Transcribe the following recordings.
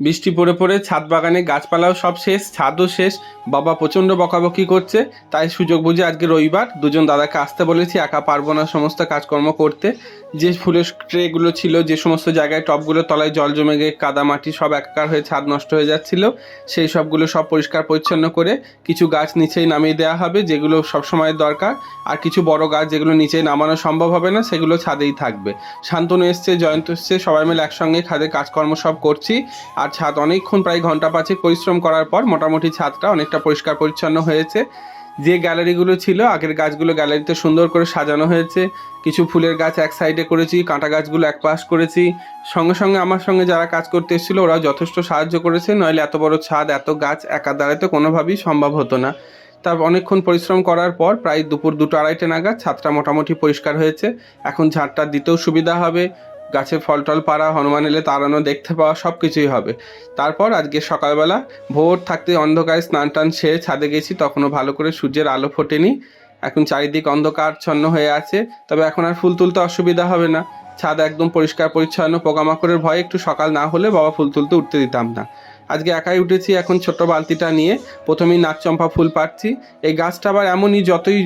বৃষ্টি পড়ে পড়ে ছাদ বাগানে গাছপালাও সব শেষ, ছাদও শেষ। বাবা প্রচণ্ড বকাবকি করছে, তাই সুযোগ বুঝে আজকে রবিবার দুজন দাদাকে আসতে বলেছি, একা পারব না সমস্ত কাজকর্ম করতে। যে ফুলের ট্রেগুলো ছিল, যে সমস্ত জায়গায় টবগুলোর তলায় জল জমে গিয়ে কাদা মাটি সব একাকার হয়ে ছাদ নষ্ট হয়ে যাচ্ছিল, সেই সবগুলো সব পরিষ্কার পরিচ্ছন্ন করে কিছু গাছ নিচেই নামিয়ে দেওয়া হবে, যেগুলো সবসময়ের দরকার। আর কিছু বড় গাছ যেগুলো নিচে নামানো সম্ভব হবে না, সেগুলো ছাদেই থাকবে। শান্তনু এসছে, জয়ন্ত এসছে, সবাই মিলে একসঙ্গে খাদে কাজকর্ম সব করছি। আর ছাদ অনেকক্ষণ প্রায় ঘণ্টা পাঁচেক পরিশ্রম করার পর মোটামুটি ছাদটা অনেকটা পরিষ্কার পরিচ্ছন্ন হয়েছে। যে গ্যালারিগুলো ছিল, আগের গাছগুলো গ্যালারিতে সুন্দর করে সাজানো হয়েছে। কিছু ফুলের গাছ এক সাইডে করেছি, কাঁটা গাছগুলো এক পাশ করেছি। সঙ্গে সঙ্গে আমার সঙ্গে যারা কাজ করতে এসেছিল ওরা যথেষ্ট সাহায্য করেছে। নইলে এত বড় ছাদ, এত গাছ একা দাঁড়াতে কোনোভাবেই সম্ভব হতো না। তার অনেকক্ষণ পরিশ্রম করার পর প্রায় দুপুর দুটো আড়াইটে নাগাদ ছাদটা মোটামুটি পরিষ্কার হয়েছে। এখন ঝাড়টা দিতেও সুবিধা হবে। গাছে ফল টল পাড়া, হনুমান এলে তাড়ানো, দেখতে পাওয়া সব কিছুই হবে। তারপর আজকে সকালবেলা ভোর থাকতে অন্ধকারে স্নান টান সেরে ছাদে গেছি, তখনও ভালো করে সূর্যের আলো ফোটেনি। এখন চারিদিক অন্ধকার অন্ধকারচ্ছন্ন হয়ে আছে, তবে এখন আর ফুল তুলতে অসুবিধা হবে না। ছাদ একদম পরিষ্কার পরিচ্ছন্ন, পোকামাকড়ের ভয়ে একটু সকাল না হলে বাবা ফুল তুলতে উঠতে দিতাম না। আজকে একাই উঠেছি এখন ছোট বালতিটা নিয়ে। প্রথমেই নাকচম্পা ফুল পাচ্ছি এই গাছটা আবার এমনই যতই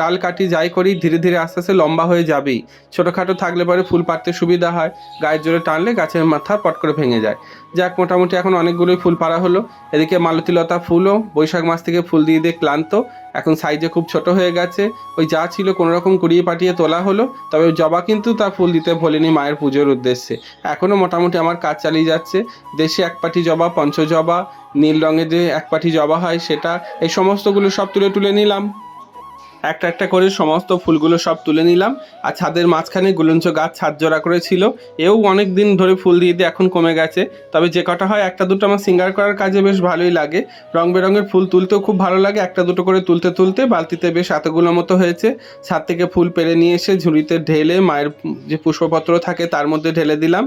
ডাল কাটি যাই করি, ধীরে ধীরে আস্তে আস্তে লম্বা হয়ে যাবেই। ছোটোখাটো থাকলে পরে ফুল পাড়তে সুবিধা হয়। গায়ের জোরে টানলে গাছের মাথা পট করে ভেঙে যায়। যাক, মোটামুটি এখন অনেকগুলোই ফুল পাড়া হলো। এদিকে মালতীলতা ফুলও, বৈশাখ মাস থেকে ফুল দিয়ে দিয়ে ক্লান্ত। এখন সাইজে খুব ছোট হয়ে গেছে। ওই যা ছিল কোনো রকম কুড়িয়ে পাঠিয়ে তোলা হলো, তবে জবা কিন্তু তা ফুল দিতে ভোলেনি মায়ের পুজোর উদ্দেশ্যে। এখনও মোটামুটি আমার কাজ চালিয়ে যাচ্ছে। দেশে এক পাটি জবা পঞ্চ জবা নীল রঙের যে এক পাটি জবা হয় সেটা, এই সমস্তগুলো সব তুলে তুলে নিলাম। একটা একটা করে সমস্ত ফুলগুলো সব তুলে নিলাম। আর ছাদের মাঝখানে গুলঞ্চ গাছ ছাদ জোড়া করেছিল। এও অনেক দিন ধরে ফুল দিয়ে দিয়ে এখন কমে গেছে। তবে যে কটা হয়, একটা দুটো আমার সিঙ্গার করার কাজে বেশ ভালোই লাগে। রং বেরঙের ফুল তুলতেও খুব ভালো লাগে। একটা দুটো করে তুলতে তুলতে বালতিতে বেশ এতগুলো মতো হয়েছে। ছাদ থেকে ফুল পেরে নিয়ে এসে ঝুড়িতে ঢেলে মায়ের যে পুষ্পপত্র থাকে, তার মধ্যে ঢেলে দিলাম।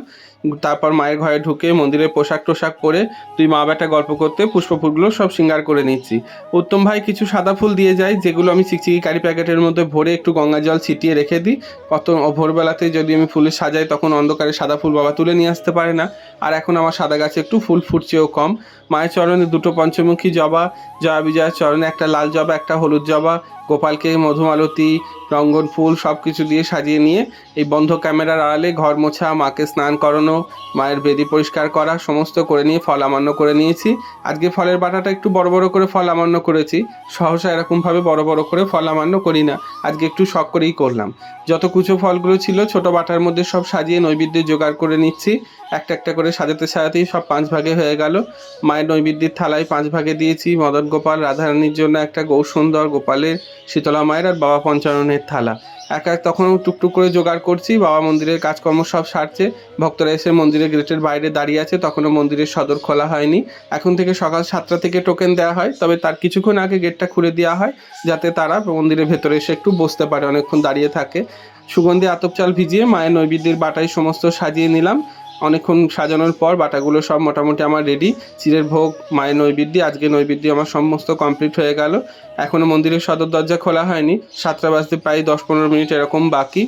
তারপর মায়ের ঘরে ঢুকে মন্দিরের পোশাক টোশাক পরে তুই মা বেটা গল্প করতে পুষ্প ফুলগুলো সব সিঙ্গার করে নিচ্ছি। উত্তম ভাই কিছু সাদা ফুল দিয়ে যায়, যেগুলো আমি চিকচিকি কারি প্যাকেটের মধ্যে ভরে একটু গঙ্গা জল ছিটিয়ে রেখে দিই। কত ভোরবেলাতে যদি আমি ফুলে সাজাই, তখন অন্ধকারে সাদা ফুল বাবা তুলে নিয়ে আসতে পারে না। আর এখন আমার সাদা গাছে একটু ফুল ফুটছেও কম। মায়ের চরণে দুটো পঞ্চমুখী জবা জয়া বিজয়ার চরণে একটা লাল জবা, একটা হলুদ জবা, গোপালকে মধুমালতি, রঙ্গন ফুল সব কিছু দিয়ে সাজিয়ে নিয়ে এই বন্ধ ক্যামেরার আড়ালে ঘর মোছা, মাকে স্নান করানো, মায়ের বেদি পরিষ্কার করা, সমস্ত করে নিয়ে ফল আমান্য করে নিয়েছি। আজকে ফলের বাটাটা একটু বড় বড় করে ফল আমান্য করেছি। সহসা এরকমভাবে বড় বড় করে ফল আমান্য করি না। আজকে একটু শখ করেই করলাম। যত কুচো ফলগুলো ছিল ছোট বাটার মধ্যে সব সাজিয়ে নৈবেদ্যে জোগাড় করে নিচ্ছি। একটা একটা করে সাজাতে সাজাতেই সব পাঁচ ভাগে হয়ে গেল। মায়ের নৈবেদ্যের থালায় পাঁচ ভাগে দিয়েছি। মদন গোপাল, রাধারানীর জন্য একটা গৌ সুন্দর গোপালের শীতলা মায়ের আর বাবা পঞ্চাননের থালা। এক এক তখন টুকটুক করে জোগাড় করছি। বাবা মন্দিরের কাজকর্ম সব সারছে। ভক্তরা এসে মন্দিরের গেটের বাইরে দাঁড়িয়ে আছে। তখনও মন্দিরের সদর খোলা হয়নি। এখন থেকে সকাল সাতটা থেকে টোকেন দেওয়া হয়। তবে তার কিছুক্ষণ আগে গেটটা খুলে দেওয়া হয় যাতে তারা মন্দিরের ভেতরে এসে একটু বসতে পারে, অনেকক্ষণ দাঁড়িয়ে থাকে। সুগন্ধি আতপ চাল ভিজিয়ে মায়ের নৈবেদ্যের বাটাই সমস্ত সাজিয়ে নিলাম। অনেকক্ষণ সাজানোর পর বাটাগুলো সব মোটামুটি আমার রেডি চিরের ভোগ, মায়ের নৈবেদ্য, আজকে নৈবেদ্য আমার সমস্ত কমপ্লিট হয়ে গেল। এখনও মন্দিরের সদর দরজা খোলা হয়নি। সাতটা বাজতে প্রায় দশ পনেরো মিনিট এরকম বাকি।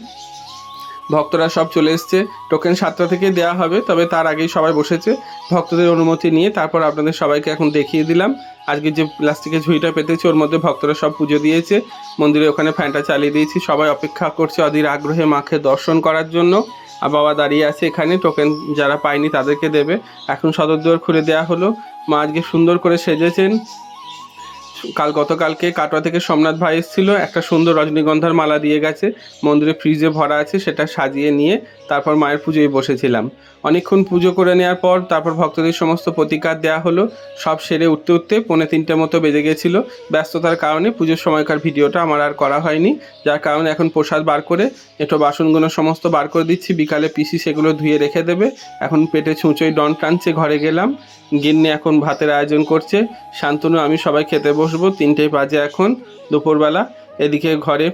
ভক্তরা সব চলে এসছে। টোকেন সাতটা থেকে দেওয়া হবে, তবে তার আগেই সবাই বসেছে। ভক্তদের অনুমতি নিয়ে তারপর আপনাদের সবাইকে এখন দেখিয়ে দিলাম। আজকে যে প্লাস্টিকের ঝুড়িটা পেতেছি, ওর মধ্যে ভক্তরা সব পুজো দিয়েছে। মন্দিরে ওখানে ফ্যানটা চালিয়ে দিয়েছি। সবাই অপেক্ষা করছে অধীর আগ্রহে মাকে দর্শন করার জন্য। বাবা দাঁড়িয়ে আছে এখানে টোকেন যারা পায়নি তাদেরকে দেবে। এখন সদর দুয়ার খুলে দেওয়া হলো। মা আজকে সুন্দর করে সেজেছেন। কাল গতকালকে কাটোয়া থেকে সোমনাথ ভাই এসেছিল, একটা সুন্দর রজনীগন্ধার মালা দিয়ে গেছে, মন্দিরে ফ্রিজে ভরা আছে, সেটা সাজিয়ে নিয়ে তারপর মায়ের পুজোয় বসেছিলাম। অনেকক্ষণ পুজো করে নেওয়ার পর তারপর ভক্তদের সমস্ত প্রতিকার দেওয়া হলো, সব সেরে উঠতে উঠতে পৌনে তিনটে মতো বেজে গেছিল। ব্যস্ততার কারণে পুজোর সময়কার ভিডিওটা আমার আর করা হয়নি, যার কারণে এখন প্রসাদ বার করে, একটু বাসনগুলো সমস্ত বার করে দিচ্ছি, বিকালে পিসি সেগুলো ধুয়ে রেখে দেবে। এখন পেটে ছুঁচোই ডন টানছে, ঘরে গেলাম, গিন্নি এখন ভাতের আয়োজন করছে, শান্তনু, আমি সবাই খেতে বসবো তিনটে বাজে এখন, দুপুরবেলা। এদিকে ঘরে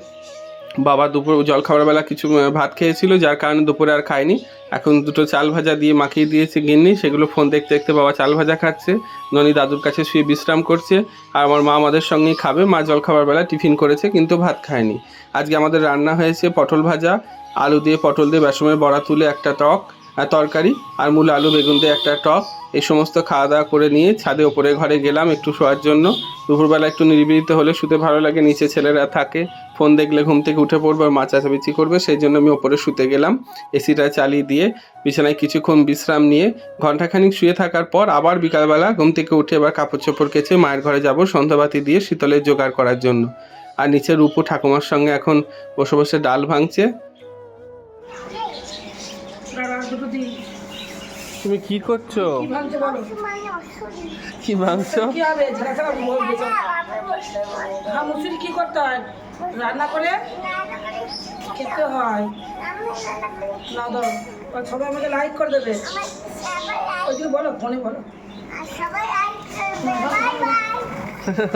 বাবা দুপুর জলখাবার বেলা কিছু ভাত খেয়েছিল, যার কারণে দুপুরে আর খায়নি। এখন দুটো চাল ভাজা দিয়ে মাখিয়ে দিয়েছে গিন্নি, সেগুলো ফোন দেখতে দেখতে বাবা চাল ভাজা খাচ্ছে। ননি দাদুর কাছে শুয়ে বিশ্রাম করছে, আর আমার মা আমাদের সঙ্গেই খাবে। মা জলখাবার বেলা টিফিন করেছে, কিন্তু ভাত খায়নি। আজকে আমাদের রান্না হয়েছে পটল ভাজা, আলু দিয়ে পটল দিয়ে বেসমের বড়া তুলে একটা টক তরকারি আর মূল আলু, বেগুন দিয়ে একটা টক। এই সমস্ত খাওয়া দাওয়া করে নিয়ে ছাদে ওপরে ঘরে গেলাম একটু শোয়ার জন্য। দুপুরবেলা একটু নিরিবিলিতে হলে শুতে ভালো লাগে, নিচে ছেলেরা থাকে। ফোন দেখলে ঘুম থেকে উঠে পড়বে আর মা চাচামেচি করবে, সেই জন্য আমি ওপরে শুতে গেলাম। এসিটা চালিয়ে দিয়ে বিছানায় কিছুক্ষণ বিশ্রাম নিয়ে ঘন্টাখানিক শুয়ে থাকার পর আবার বিকালবেলা ঘুম থেকে উঠে এবার কাপড় চোপড় কেচে মায়ের ঘরে যাব সন্ধ্যাবাতি দিয়ে শীতলের জোগাড় করার জন্য। আর নিচে রূপু ঠাকুমার সঙ্গে এখন বসে বসে ডাল ভাঙছে। তুমি কি করছ? কি বলো? কি মাংস? কি হবে? হ্যাঁ, মুসুরি কি করতে হয়? রান্না করে? খেতে হয়। না দাও। সবাই আমাকে লাইক করে দেবে। ওই বলো ফোনে বলো। সবাই